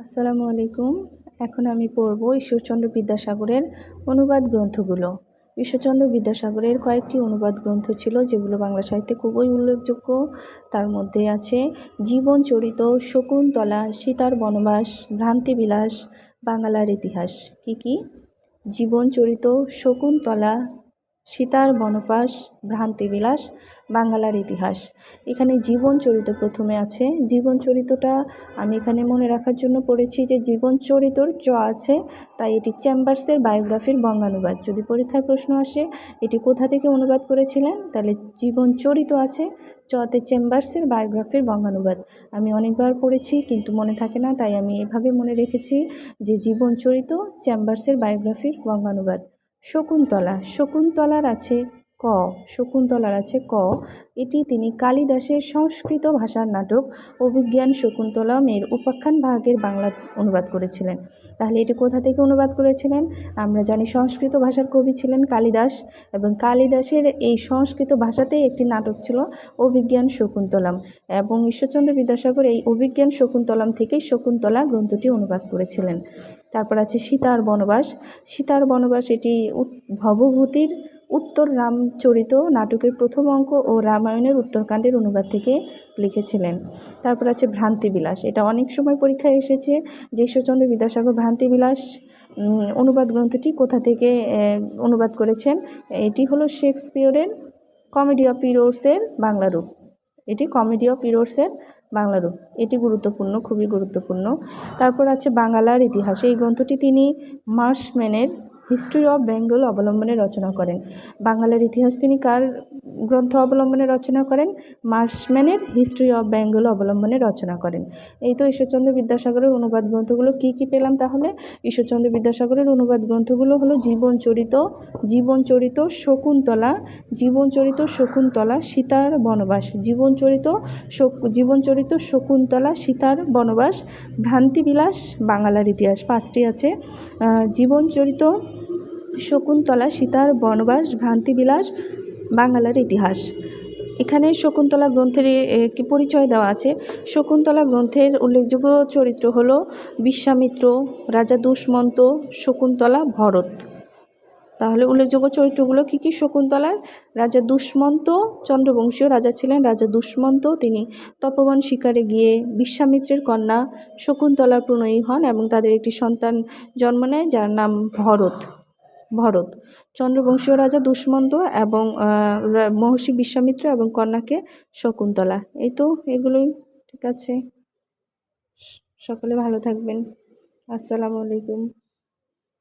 আসসালামু আলাইকুম। এখন আমি পড়ব ঈশ্বরচন্দ্র বিদ্যাসাগরের অনুবাদ গ্রন্থগুলো। ঈশ্বরচন্দ্র বিদ্যাসাগরের কয়েকটি অনুবাদ গ্রন্থ ছিল, যেগুলো বাংলা সাহিত্যে খুবই উল্লেখযোগ্য। তার মধ্যে আছে জীবন চরিত শকুন্তলা সীতার বনবাস ভ্রান্তিবিলাস বাংলার ইতিহাস। কি কি? জীবন চরিত শকুন্তলা সীতার বনবাস, ভ্রান্তিবিলাস বাংলার ইতিহাস। এখানে জীবন চরিত প্রথমে আছে। জীবন চরিতটা আমি এখানে মনে রাখার জন্য পড়েছি যে জীবন চরিতর চ আছে, তাই এটি চেম্বার্সের বায়োগ্রাফির বঙ্গানুবাদ। যদি পরীক্ষার প্রশ্ন আসে, এটি কোথা থেকে অনুবাদ করেছিলেন, তাহলে জীবন চরিত আছে, চতে চেম্বার্সের বায়োগ্রাফির বঙ্গানুবাদ। আমি অনেকবার পড়েছি, কিন্তু মনে থাকে না, তাই আমি এভাবে মনে রেখেছি যে জীবন চরিত চেম্বার্সের বায়োগ্রাফির বঙ্গানুবাদ। শকুন্তলা শকুন্তলার আছে ক, শকুন্তলার আছে ক। এটি তিনি কালিদাসের সংস্কৃত ভাষার নাটক অভিজ্ঞান শকুন্তলম এর উপাখ্যান ভাগের বাংলা অনুবাদ করেছিলেন। তাহলে এটি কোথা থেকে অনুবাদ করেছিলেন? আমরা জানি সংস্কৃত ভাষার কবি ছিলেন কালিদাস এবং কালিদাসের এই সংস্কৃত ভাষাতেই একটি নাটক ছিল অভিজ্ঞান শকুন্তলম এবং ঈশ্বরচন্দ্র বিদ্যাসাগর এই অভিজ্ঞান শকুন্তলম থেকেই শকুন্তলা গ্রন্থটি অনুবাদ করেছিলেন। তারপর আছে সীতার বনবাস। সীতার বনবাস এটি ভবভূতির উত্তর রামচরিত নাটকের প্রথম অঙ্ক ও রামায়ণের উত্তরকাণ্ডের অনুবাদ থেকে লিখেছিলেন। তারপর আছে ভ্রান্তিবিলাস। এটা অনেক সময় পরীক্ষায় এসেছে। ঈশ্বরচন্দ্র বিদ্যাসাগর ভ্রান্তিবিলাস অনুবাদ গ্রন্থটি কোথা থেকে অনুবাদ করেছেন? এটি হলো শেক্সপিয়রের কমেডি অফ ইরোর্সের বাংলা রূপ। এটি কমেডি অফ ইরোর্সের বাংলা রূপ। এটি গুরুত্বপূর্ণ, খুবই গুরুত্বপূর্ণ। তারপর আছে বাংলার ইতিহাস। এই গ্রন্থটি তিনি মার্শম্যানের হিস্ট্রি অফ বেঙ্গল অবলম্বনে রচনা করেন। বাংলার ইতিহাস তিনি কার গ্রন্থ অবলম্বনে রচনা করেন? মার্শম্যানের হিস্ট্রি অফ বেঙ্গল অবলম্বনে রচনা করেন। এই তো ঈশ্বরচন্দ্র বিদ্যাসাগরের অনুবাদ গ্রন্থগুলো কি কি পেলাম তাহলে? ঈশ্বরচন্দ্র বিদ্যাসাগরের অনুবাদ গ্রন্থগুলো হলো জীবনচরিত জীবনচরিত শকুন্তলা জীবনচরিত শকুন্তলা সীতার বনবাস জীবনচরিত জীবনচরিত শকুন্তলা সীতার বনবাস, ভ্রান্তিবিলাস বাংলার ইতিহাস। পাঁচটি আছে। জীবনচরিত শকুন্তলা সীতার বনবাস, ভ্রান্তিবিলাস বাংলার ইতিহাস। এখানে শকুন্তলা গ্রন্থের কি পরিচয় দেওয়া আছে? শকুন্তলা গ্রন্থের উল্লেখযোগ্য চরিত্র হল বিশ্বামিত্র, রাজা দুষ্মন্ত, শকুন্তলা ভরত। তাহলে উল্লেখযোগ্য চরিত্রগুলো কী কী? শকুন্তলার রাজা দুষ্মন্ত, চন্দ্রবংশীয় রাজা ছিলেন রাজা দুষ্মন্ত, তিনি তপবন শিকারে গিয়ে বিশ্বামিত্রের কন্যা শকুন্তলার প্রণয়ী হন এবং তাদের একটি সন্তান জন্ম নেয় যার নাম ভরত। ভরত। চন্দ্রবংশীয় রাজা দুষ্মন্ত এবং মহর্ষি বিশ্বামিত্র এবং কন্যাকে শকুন্তলা। এই তো, এগুলোই। ঠিক আছে। সকলে ভালো থাকবেন। আসসালামু আলাইকুম।